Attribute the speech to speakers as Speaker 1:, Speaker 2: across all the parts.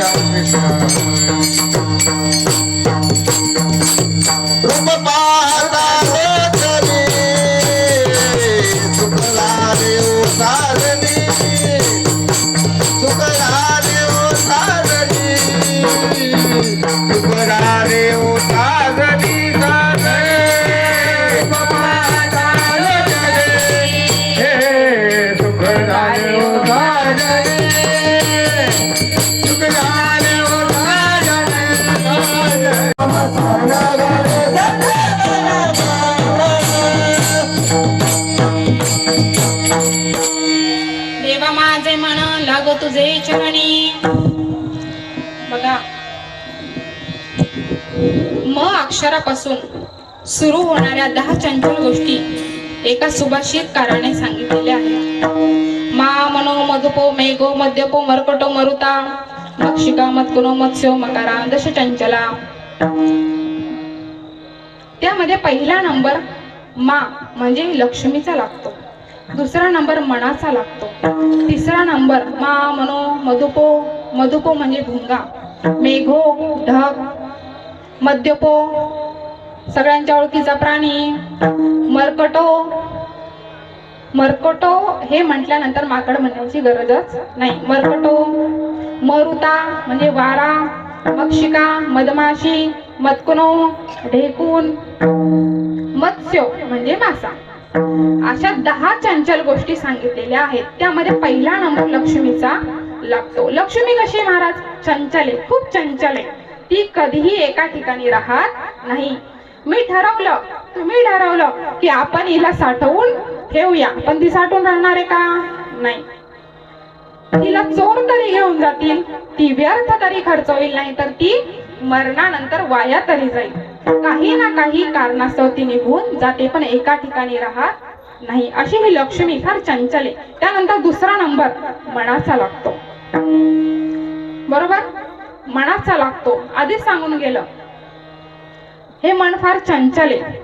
Speaker 1: राम कृष्ण हरे
Speaker 2: अक्षरापासून सुरू होणाऱ्या दहा चंचल गोष्टी एका सुभाषितकाराने सांगितलेल्या आहेत. मा मनो मधुपो मेघो मद्यपो मरकटो मरुता मक्षिका मत्कुनो मत्स्यो मकारा दश चंचला. त्यामध्ये पहिला नंबर मा म्हणजे लक्ष्मीचा लागतो. दुसरा नंबर मनाचा लागतो. तिसरा नंबर मा मनो मधुपो मधुपो म्हणजे भुंगा. मेघो ढग मद्यपो सगळ्यांच्या ओळखीचा प्राणी. मरकटो. मरकटो हे म्हटल्यानंतर माकड म्हणण्याची गरजच नाही. मरकटो. मरुता म्हणजे वारा. मक्षिका मधमाशी मत्कुनो ढेकून. मत्स्य म्हणजे मासा. अशा दहा चंचल गोष्टी सांगितलेल्या आहेत. त्यामध्ये पहिला नंबर लक्ष्मीचा लागतो लक्ष्मी कशी महाराज? चंचल. आहे खूप चंचल. आहे ती कधीही एका ठिकाणी राहत नाही. मी ठरवलं तुम्ही ठरवलं की आपण हिला साठवून ठेवूया. पण ती साठवून राहणार आहे का? नाही. तिला चोर तरी घेऊन जातील ती व्यर्थ तरी खर्च होईल नाही तर ती मरणानंतर वाया तरी जाईल. काही ना काही कारणास्तव ती निघून जाते पण एका ठिकाणी राहत नाही. अशी ही लक्ष्मी फार चंचल आहे. त्यानंतर दुसरा नंबर मनाचा लागतो. बरोबर? मनाचा लागतो. आधीच सांगून गेलं हे मन फार चंचल आहे.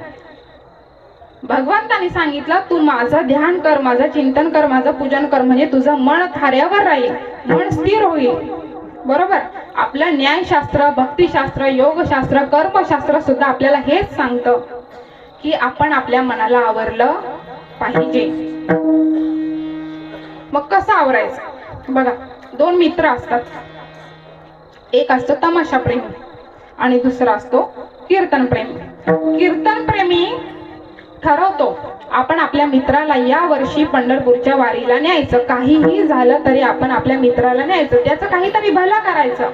Speaker 2: भगवंतानी सांगितलं तू माझं ध्यान कर माझं चिंतन कर माझं पूजन कर म्हणजे तुझं मन थाऱ्यावर राहील मन स्थिर होईल. बरोबर? आपलं न्यायशास्त्र भक्तिशास्त्र योगशास्त्र कर्मशास्त्र सुद्धा आपल्याला हेच सांगतं की आपण आपल्या मनाला आवरलं पाहिजे. मग कसं आवरायचं? बघा दोन मित्र असतात. एक असतो तमाशा प्रेमी आणि दुसरा असतो कीर्तन प्रेमी. कीर्तन प्रेमी ठरवतो. आपण आपल्या मित्राला या वर्षी पंढरपूरच्या वारीला न्यायचं. काहीही झालं तरी आपण आपल्या मित्राला न्यायचं. त्याचं काहीतरी भलं करायचं.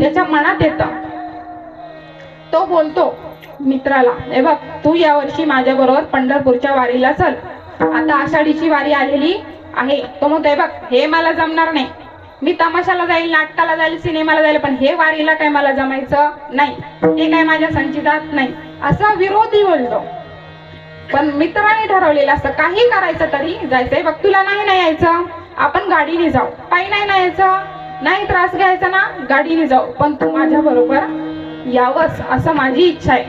Speaker 2: त्याच्या मनात येतं. तो बोलतो मित्राला हे बघ तू या वर्षी माझ्या बरोबर पंढरपूरच्या वारीला चल. आता आषाढीची वारी आलेली आहे. तो म्हणतोय बघ हे मला जमणार नाही. मी तमाशाला जाईल नाटकाला जाईल सिनेमाला जाईल पण हे वारीला काय मला जमायचं नाही. ते काय माझ्या संचितात नाही. असा विरोधी बोलतो. पण मित्राने ठरवलेलं असतं. काही करायचं तरी जायचंय. बघ तुला नाही नाही यायचं? आपण गाडीने जाऊ. पायी नाही नाही यायचं? नाही त्रास घ्यायचा ना? गाडीने जाऊ. पण तू माझ्या बरोबर यावंस असं माझी इच्छा आहे.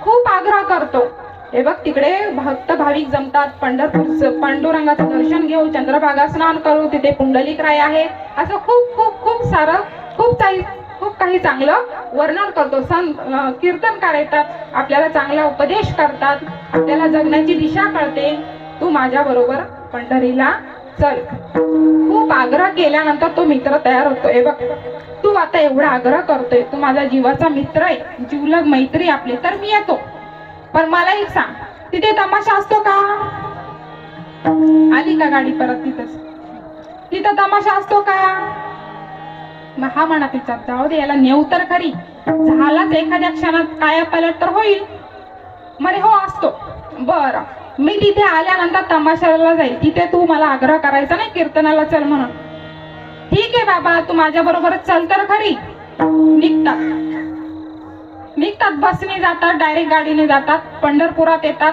Speaker 2: खूप आग्रह करतो. हे बघ तिकडे भक्त भाविक जमतात. पंढरपूर पांडुरंगाचं दर्शन घेऊ चंद्रभागा स्नान करू तिथे पुंडलिक राय आहे असं खूप खूप खूप सारं खूप काही खूप काही चांगलं वर्णन करतो. सण कीर्तनकार येतात आपल्याला चांगला उपदेश करतात. आपल्याला जगण्याची दिशा कळते. तू माझ्या बरोबर पंढरीला चल. खूप आग्रह केल्यानंतर तो मित्र तयार होतो. हे बघ तू आता एवढा आग्रह करतोय. तू माझा जीवाचा मित्र आहे. जीवलग मैत्री आपली. तर मी येतो. पण मला एक सांग. तिथे तमाशा असतो का? आली का गाडी परत तिथंच? तिथं तमाशा असतो का? मग हा म्हणा तिचा. जाऊ दे याला नेऊ तर खरी. झालाच एखाद्या क्षणात काया पलट तर होईल. मरे हो असतो. बर. मी तिथे आल्यानंतर तमाशाला जाईल. तिथे तू मला आग्रह करायचा नाही कीर्तनाला चल म्हणून. ठीक आहे बाबा तू माझ्या बरोबरच चल तर खरी. निघतात निघतात बसने जातात डायरेक्ट गाडीने जातात पंढरपुरात येतात.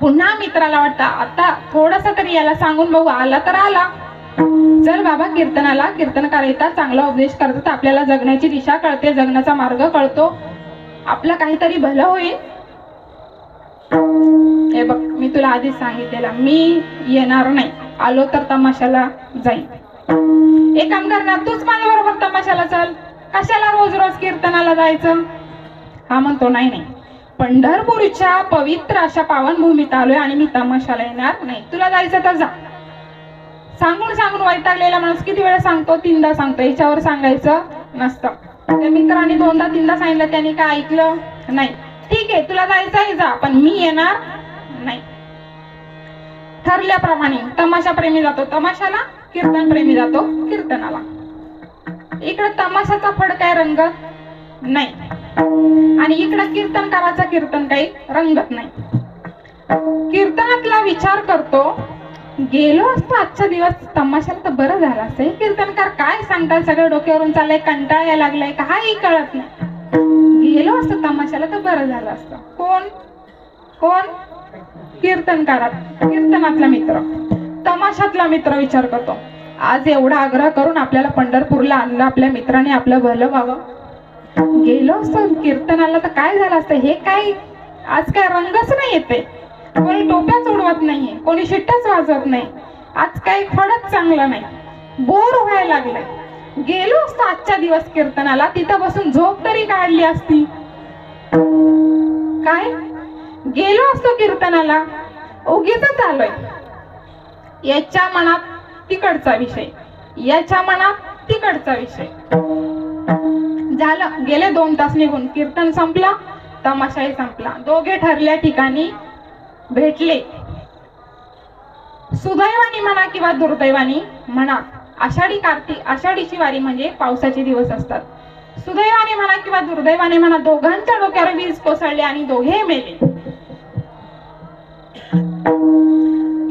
Speaker 2: पुन्हा मित्राला वाटतं आता थोडस तरी याला सांगून बघू आला तर आला. चल बाबा कीर्तनाला कीर्तनकार येतात चांगला उपदेश करतात आपल्याला जगण्याची दिशा कळते जगण्याचा मार्ग कळतो. आपलं काहीतरी भलं होईल. हे बघ मी तुला आधीच सांगितलेला मी येणार नाही. आलो तर तमाशाला जाईन. एक काम करणार तूच माझ्या बरोबर तमाशाला चल. कशाला रोज रोज कीर्तनाला जायचं? हा म्हणतो नाही नाही. पंढरपूरच्या पवित्र अशा पावनभूमीत आलोय आणि मी तमाशाला येणार नाही. तुला जायचं तर जा. सांगून सांगून वैतागलेला माणूस किती वेळा सांगतो? तीनदा सांगतो. याच्यावर सांगायचं नसतं. त्या मित्राने दोनदा तीनदा सांगितलं. त्याने काय ऐकलं? नाही. ठीक आहे तुला जायचं आहे जा. पण मी येणार नाही. ठरल्याप्रमाणे तमाशा प्रेमी जातो. तमाशाला कीर्तन प्रेमी जातो. कीर्तनाला. इकडं तमाशाचा फड काय रंगत नाही. आणि इकडं कीर्तनकाराचा कीर्तन काही रंगत नाही. कीर्तनातला विचार करतो गेलो असतो आजचा दिवस तमाशाला तर बरं झालं असतं. कीर्तनकार काय सांगतात? सगळं डोक्यावरून चाललंय कंटाळा यायला लागलाय काही कळत नाही. गेलो असतो तमाशाला तर बरं झालं असतं. कोण? कोण? कीर्तनकारात कीर्तनातला मित्र. तमाशातला मित्र विचार करतो. आज एवढा आग्रह करून आपल्याला पंढरपूरला आणलं आपल्या मित्राने आपलं भलं व्हावं. गेलो असतो कीर्तनाला तर काय झालं असतं? हे काय आज काय रंगच नाही येते. कोणी टोप्याच उडवत नाहीये कोणी शिट्टाच वाजवत नाही. आज काही फळच चांगलं नाही. बोर व्हायला लागलंय. गेलो असतो आजच्या दिवस कीर्तनाला. तिथं बसून झोप तरी काढली असती. काय? गेलो असतो कीर्तनाला. उगीच आलोय. याच्या मनात तिकडचा विषय. याच्या मनात तिकडचा विषय. झालं. गेले दोन तास निघून. कीर्तन संपला. तमाशाही संपला. दोघे ठरल्या ठिकाणी भेटले. सुदैवानी म्हणा किंवा दुर्दैवानी म्हणा आषाढी कार्तिक आषाढीची वारी म्हणजे पावसाचे दिवस असतात. सुदैवाने म्हणा किंवा दुर्दैवाने म्हणा दोघांच्या डोक्यावर वीज कोसळली आणि दोघे मेले.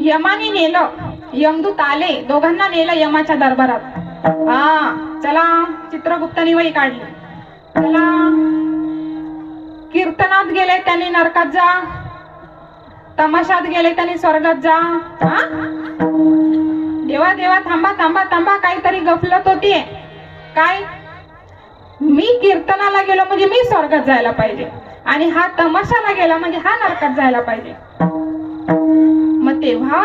Speaker 2: यमाने नेलं. यमदूत आले. दोघांना नेलं यमाच्या दरबारात. हा चला चित्रगुप्तानी वही काढली. चला. कीर्तनात गेले त्यांनी नरकात जा. तमाशात गेले त्यांनी स्वर्गात जा. हा? देवा देवा थांबा थांबा थांबा काहीतरी गफलत होतीये. काय? मी कीर्तनाला गेलो म्हणजे मी स्वर्गात जायला पाहिजे. आणि हा तमाशाला गेला म्हणजे हा नरकात जायला पाहिजे. मग तेव्हा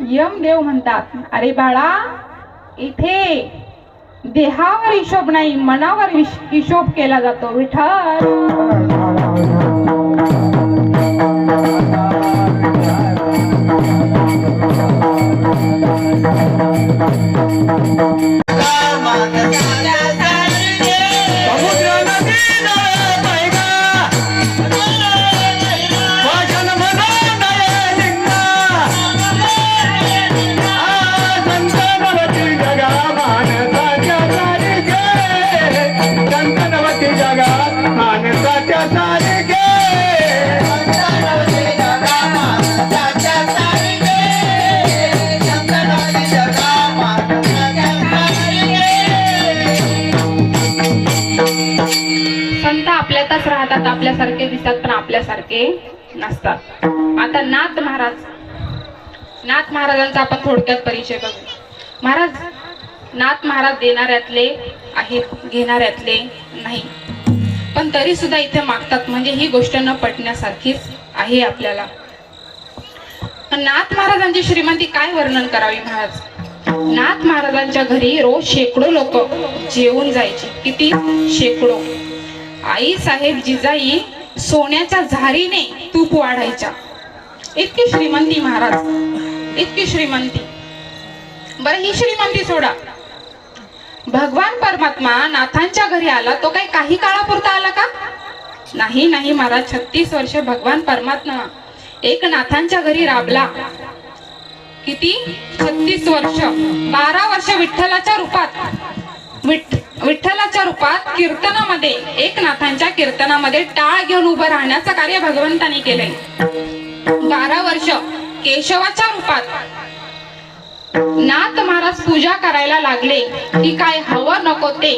Speaker 2: यमदेव म्हणतात. अरे बाळा इथे देहावर हिशोब नाही मनावर हिश- हिशोब केला जातो विठ्ठल.
Speaker 1: समुद्र
Speaker 2: आपल्यातच आपल्यासारखे दिसतात पण आपल्यासारखे नसतात. आता नाथ महाराज नाथ महाराजांचा आपण थोडक्यात परिचय बघू. महाराज नाथ महाराज देणाऱ्यातले आहेत घेणाऱ्यातले नाही. पण तरी सुद्धा इथे मागतात म्हणजे ही गोष्ट न पटण्यासारखीच आहे आपल्याला. नाथ महाराजांची श्रीमंती काय वर्णन करावी महाराज? नाथ महाराजांच्या घरी रोज शेकडो लोक जेवून जायचे. किती? शेकडो. आई साहेब जिजाई सोन्याच्या झारीने तूप वाढायच्या. इतकी श्रीमंती महाराज. इतकी श्रीमंती. बरं ही श्रीमंती सोडा. भगवान परमात्मा नाथांच्या घरी आला तो काही काही काळापुरता आला का? नाही नाही महाराज. छत्तीस वर्ष भगवान परमात्मा एक नाथांच्या घरी राबला. किती? छत्तीस वर्ष. बारा वर्ष विठ्ठलाच्या रूपात. विठ विठ्ठलाच्या रूपात कीर्तनामध्ये एकनाथांच्या कीर्तनामध्ये टाळ घेऊन उभं राहण्याचं कार्य भगवंतांनी केलंय. बारा वर्ष केशवाच्या रूपात नाथ महाराज पूजा करायला लागले की काय हवं नको ते.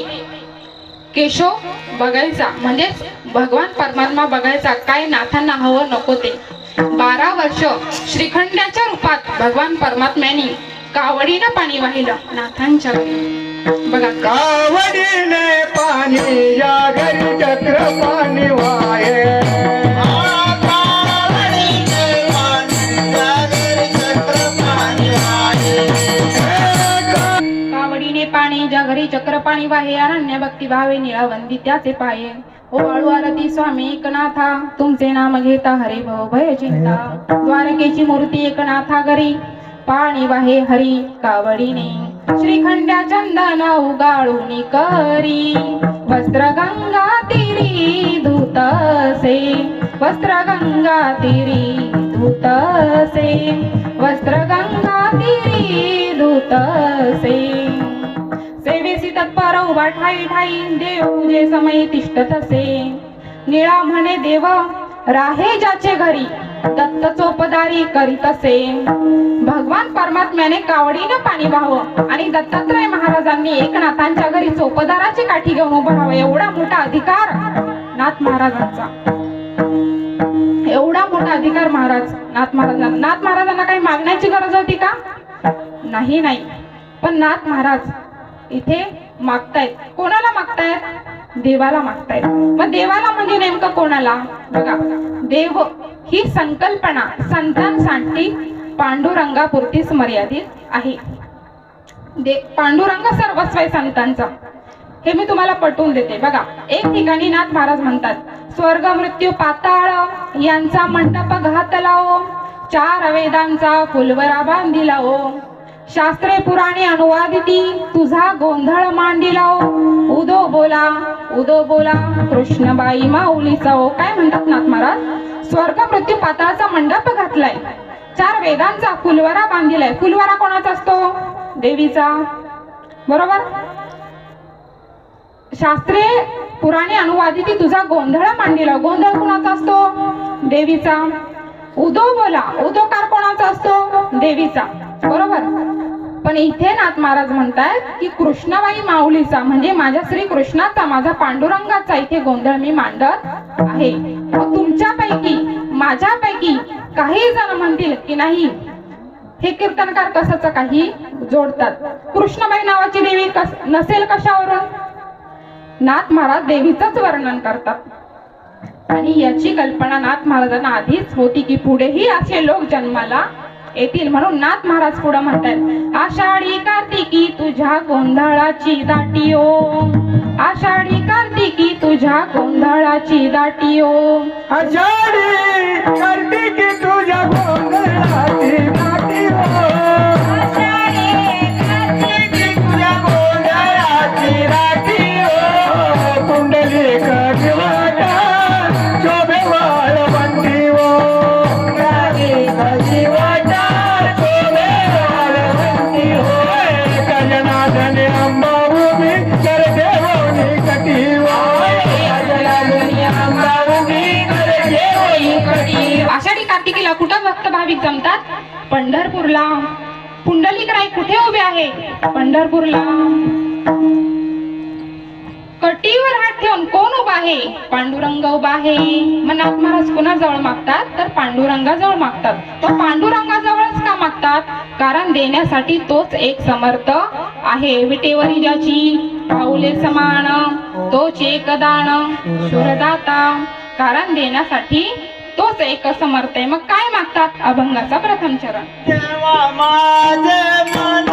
Speaker 2: केशव बघायचा. म्हणजेच भगवान परमात्मा बघायचा काय नाथांना हवं नको ते. बारा वर्ष श्रीखंडाच्या रूपात भगवान परमात्म्याने कावडीनं पाणी वाहिलं नाथांच्या बघा.
Speaker 1: कावडीने पाणी या घरी चक्र पाणी वाहे.
Speaker 2: कावडीने पाणी ज्या घरी चक्र पाणी वाहे अनन्य भक्ती भावे निळावंदी त्याचे पाये. ओ वाळू आरती स्वामी एकनाथा तुमचे नाम घेता हरी भव भय चिंता. द्वारकेची मूर्ती एकनाथा घरी. पाणी वाहे हरी कावडीने श्रीखंड्या चंदन उगाळून करी वस्त्र गंगा तिरी धुतसे. वस्त्र गंगा तिरी धुतसे. वस्त्र गंगा तिरी धुतसे. सेवेसी तत्पर उभा ठाई ठाई देव जे समय तिष्ठत असे निळा म्हणे देव राहे ज्याचे घरी. दत्त चोपदारी करीत असे. भगवान परमात्म्याने कावडीनं पाणी व्हावं आणि दत्तात्रय महाराजांनी एकनाथांच्या घरी चोपदाराची काठी घेऊन उभं राहावं एवढा मोठा अधिकार नाथ महाराजांचा. एवढा मोठा अधिकार महाराज नाथ महाराजांना. नाथ महाराजांना काही मागण्याची गरज होती का? नाही नाही. पण नाथ महाराज इथे मागतायत. कोणाला मागतायत? देवाला मागतायत. मग देवाला म्हणजे नेमकं कोणाला? बघा देव ही संकल्पना संतांसाठी पांडुरंगापुरतीच मर्यादित आहे. दे पांडुरंग सर्वस्व आहे संतांचा. हे मी तुम्हाला पटवून देते. बघा एक ठिकाणी नाथ महाराज म्हणतात स्वर्ग मृत्यू पाताळ यांचा मंडप घातला ओ चार वेदांचा फुलवरा बांधिला ओ शास्त्रे पुराणे अनुवादिती तुझा गोंधळ मांडिला ओ उदो बोला उदो बोला कृष्णबाई माऊलीचा ओ काय म्हणतात नाथ महाराज? स्वर्ग मृत्यू पाताळाचा मंडप घातलाय. चार वेदांचा फुलवारा बांधिलाय. फुलवारा कोणाचा असतो? देवीचा. बरोबर? शास्त्रे पुराणे अनुवादिती तुझा गोंधळ मांडिला. गोंधळ कोणाचा असतो? देवीचा. उदो बोला. उदोकार कोणाचा असतो? देवीचा. बरोबर? पण इथे नाथ महाराज म्हणतायत की कृष्णबाई माऊलीचा म्हणजे माझ्या श्री कृष्णाचा माझा पांडुरंगाचा इथे गोंधळ मी मांडत आहे. तुमच्यापैकी माझ्यापैकी काही जण म्हणतील की नाही हे कीर्तनकार कशाचं काही जोडतात. कृष्णबाई नावाची देवी कस नसेल कशावरून? नाथ महाराज देवीचंच वर्णन करतात. आणि याची कल्पना नाथ महाराजांना आधीच होती की पुढेही असे लोक जन्माला येतील म्हणून नाथ महाराज पुढे म्हणतात आषाढी कार्तिकी तुझ्या गोंधळाची दाटी ओ. आषाढी कार्तिकी तुझ्या गोंधळाची दाटी ओ.
Speaker 1: आषाढी कार्तिकी तुझ्या गोंधळाची
Speaker 2: भाविक जमतात. पंढरपूरला पुंडलिक राय कुठे उभे आहे? पंढरपूरला. कटीवर हात ठेवून कोण उभा आहे? पांडुरंग उभा आहे. मनात महाराज कुणाजवळ मागतात? तर पांडुरंगाजवळ मागतात. तर पांडुरंगाजवळच का मागतात? कारण देण्यासाठी तोच एक समर्थ आहे. विटेवरी ज्याची पाऊले समान तोच एक दान सुरदाता. कारण देण्यासाठी तोच एक समर्थ आहे. मग काय मागतात अभंगाचा प्रथम चरण?
Speaker 1: माझे मन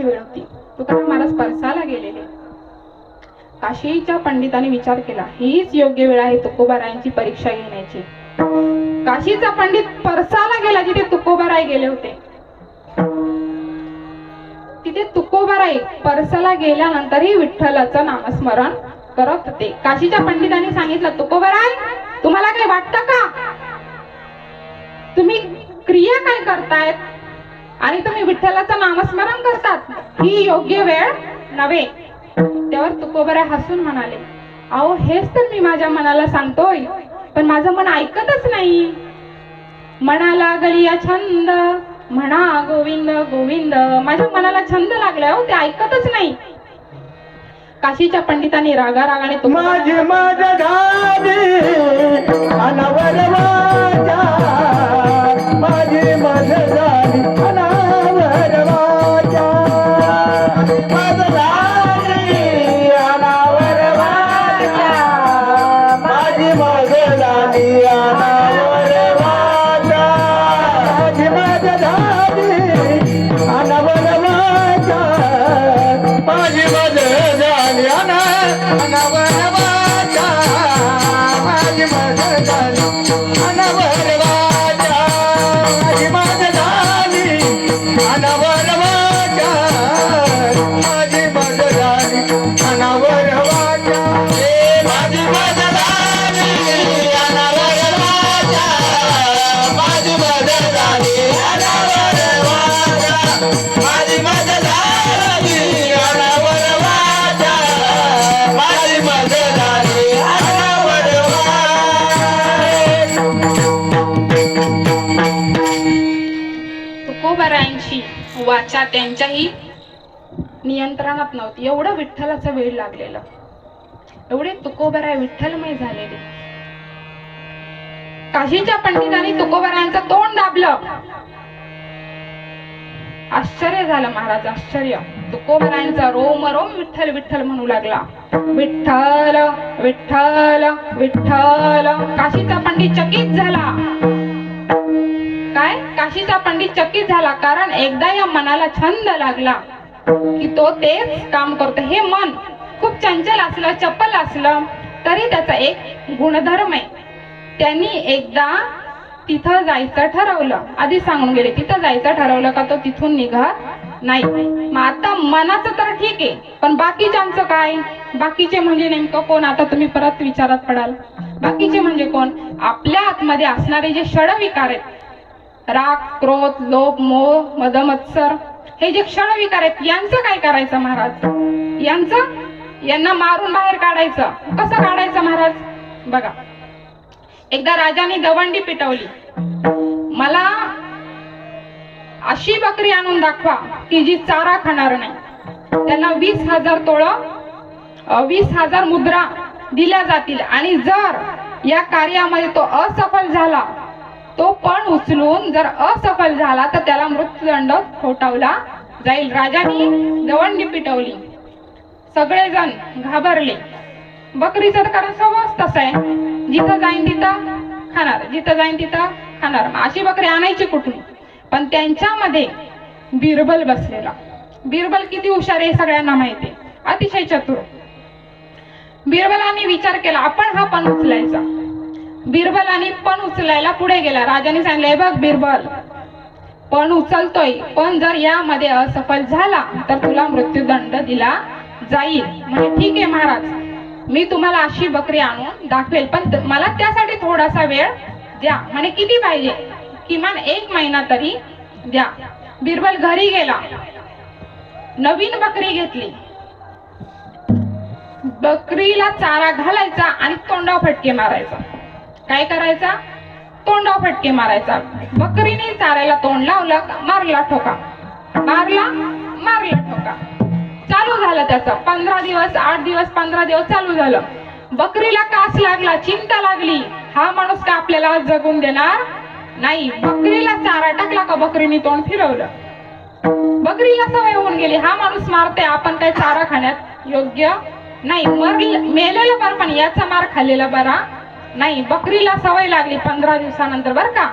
Speaker 2: सकाळची वेळ होती. तुकाराम महाराज परसाला गेलेले. काशीच्या पंडितांनी विचार केला हीच योग्य वेळ आहे तुकोबारायांची परीक्षा घेण्याची. काशीचा पंडित परसाला गेला जिथे तुकोबाराय गेले होते. तिथे तुकोबाराय परसाला गेल्यानंतरही विठ्ठलाचं नामस्मरण करत होते. काशीच्या पंडितांनी सांगितलं तुकोबाराय तुम्हाला काही वाटतं का? तुम्ही क्रिया काय करतायत? आणि तुम्ही विठ्ठलाचं नामस्मरण करतात. ही योग्य वेळ नव्हे. त्यावर तुकोबऱ्या हसून म्हणाले अहो हेच तर मी माझ्या मनाला सांगतोय पण माझं मन ऐकतच नाही. मनाला गलिया छंद म्हणा गोविंद गोविंद माझ्या मनाला छंद लागलाय हो ते ऐकतच नाही. काशीच्या पंडितांनी रागा रागाने
Speaker 1: माझे माझ्या वाचा
Speaker 2: त्यांच्याही नियंत्रणात नव्हती. एवढं विठ्ठलाचं वेळ लागलेलं. एवढे तुकोबराय विठ्ठलमय झालेले. काशीच्या पंडितांनी तुकोबरायांचं तोंड दाबलं. आश्चर्य झालं महाराज आश्चर्य. तुकोबरायांचा रोम रोम विठ्ठल विठ्ठल म्हणू लागला. विठ्ठल विठ्ठल विठ्ठल. काशीचा पंडित चकित झाला. काशीचा पंडित चकित झाला. कारण एकदा या मनाला छंद लागला की तो तेच काम करतो. हे मन खूप चंचल असलं चपल असलं तरी त्याचा एक गुणधर्म आहे. त्यांनी एकदा तिथं जायचं ठरवलं. आधी सांगून गेले तिथं जायचं ठरवलं का तो तिथून निघत नाही? मग आता मनाचं तर ठीक आहे पण बाकीच्यांचं काय? बाकीचे म्हणजे नेमकं कोण? आता तुम्ही परत विचारात पडाल. बाकीचे म्हणजे कोण? आपल्या आतमध्ये असणारे जे षडविकार आहेत राग क्रोध लोभ मोह मदमत्सर हे जे क्षण विकार आहेत यांचं काय करायचं महाराज? यांचं? यांना मारून बाहेर काढायचं. कसं काढायचं महाराज? बघा. एकदा राजाने दवंडी पिटवली. मला अशी बकरी आणून दाखवा की जी चारा खाणार नाही. त्यांना वीस हजार तोळ वीस हजार मुद्रा दिल्या जातील. आणि जर या कार्यामध्ये तो असफल झाला तो पण उचलून जर असफल झाला तर त्याला मृत्यूदंड ठोठावला जाईल. राजाने दवंडी पिटवली. सगळेजण घाबरले. बकरीचं कारण स्वभावच तसं आहे. जिथं जाईन तिथं खाणार जिथं जाईन तिथं खाणार. अशी बकरी आणायची कुठून? पण त्यांच्यामध्ये बिरबल बसलेला. बिरबल किती हुशार आहे सगळ्यांना माहिती आहे. अतिशय चतुर. बिरबलांनी विचार केला आपण हा पण उचलायचा. बिरबल आणि पण उचलायला पुढे गेला. राजाने सांगले बघ बिरबल पण उचलतोय पण जर यामध्ये असफल झाला तर तुला मृत्यूदंड दिला जाईल. म्हणजे ठीक आहे महाराज मी तुम्हाला अशी बकरी आणून दाखवेल पण मला त्यासाठी थोडासा वेळ द्या. म्हणजे किती पाहिजे? किमान एक महिना तरी द्या. बिरबल घरी गेला. नवीन बकरी घेतली. बकरीला चारा घालायचा आणि तोंडावर फटके मारायचा. काय करायचा? तोंडावर फटके मारायचा. बकरीने चाऱ्याला तोंड लावलं मारला ठोका. मारला मारला ठोका. चालू झालं त्याचं. पंधरा दिवस आठ दिवस पंधरा दिवस चालू झालं. बकरीला कास लागला चिंता लागली. हा माणूस का आपल्याला जगून देणार नाही? बकरीला चारा टाकला का बकरीने तोंड फिरवलं? बकरीला सवय होऊन गेली. हा माणूस मारते आपण काय चारा खाण्यात योग्य नाही. मर मेलेला बरं पण याचा मार खाल्लेला बरा नाही बकरीला सवय लागली पंधरा दिवसानंतर बर का?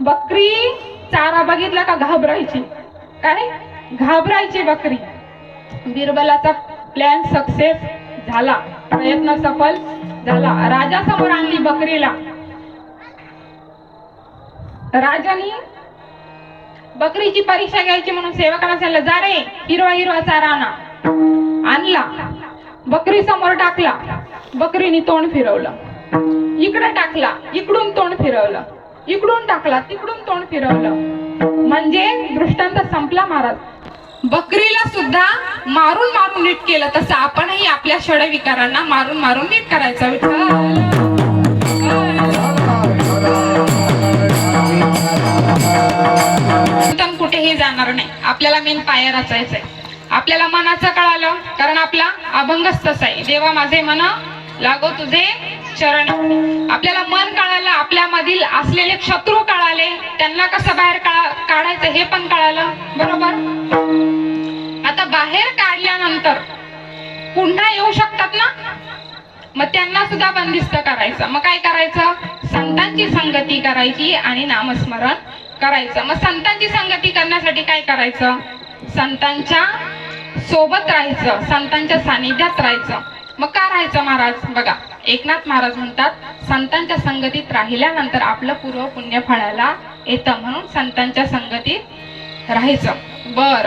Speaker 2: बकरी चारा बघितला का घाबरायची? काय घाबरायची बकरी. बिरबलाचा प्लॅन सक्सेस झाला. प्रयत्न सफल झाला. राजा समोर आणली बकरीला. राजानी बकरीची परीक्षा घ्यायची म्हणून सेवकाला सांगितलं जा रे हिरवा हिरवा चारा आणा. आणला. बकरी समोर टाकला. बकरीने तोंड फिरवलं. इकडे टाकला इकडून तोंड फिरवलं. इकडून टाकला तिकडून तोंड फिरवलं. म्हणजे दृष्टांत संपला महाराज. बकरीला सुद्धा मारून मारून नीट केलं तसं आपणही आपल्या षड विकारांना मारून मारून नीट करायचं. विचार कुठेही जाणार नाही. आपल्याला मेन पाया रचायचंय. आपल्याला मनाचं कळालं कारण आपला अभंगच तसा आहे देवा माझे मन लागो तुझे चरण. आपल्याला मन कळालं आपल्या मधील असलेले शत्रू कळाले. त्यांना कसं बाहेर काढायचं हे पण कळालं. बरोबर? आता बाहेर काढल्यानंतर पुन्हा येऊ शकतात ना? मग त्यांना सुद्धा बंदिस्त करायचं. मग काय करायचं? संतांची संगती करायची आणि नामस्मरण करायचं. मग संतांची संगती करण्यासाठी काय करायचं? संतांच्या सोबत राहायचं संतांच्या सानिध्यात राहायचं. मग का राहायचं महाराज? बघा एकनाथ महाराज म्हणतात संतांच्या संगतीत राहिल्यानंतर आपलं पूर्व पुण्य फळायला येतं म्हणून संतांच्या संगतीत राहायचं. बर.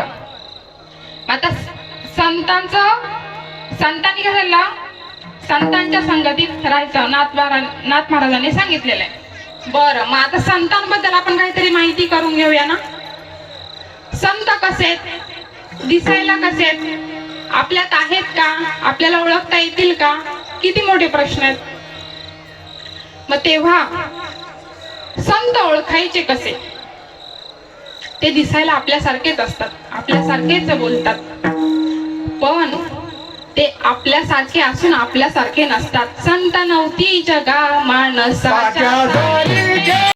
Speaker 2: आता स- संतांचं संतांनी काय झालं? संतांच्या संगतीत राहायचं. नाथ महाराज नाथ महाराजांनी सांगितलेलं आहे. बरं मग आता संतांबद्दल आपण काहीतरी माहिती करून घेऊया ना? संत कसे आहेत? दिसायला कसे आहेत? आपल्यात आहेत का? आपल्याला ओळखता येतील का? किती मोठे प्रश्न आहेत? मग तेव्हा संत ओळखायचे कसे? ते दिसायला आपल्यासारखेच असतात आपल्यासारखेच बोलतात. पण ते आपल्यासारखे असून आपल्यासारखे नसतात. संत नव्हती जगा माणसाच्या
Speaker 1: झाली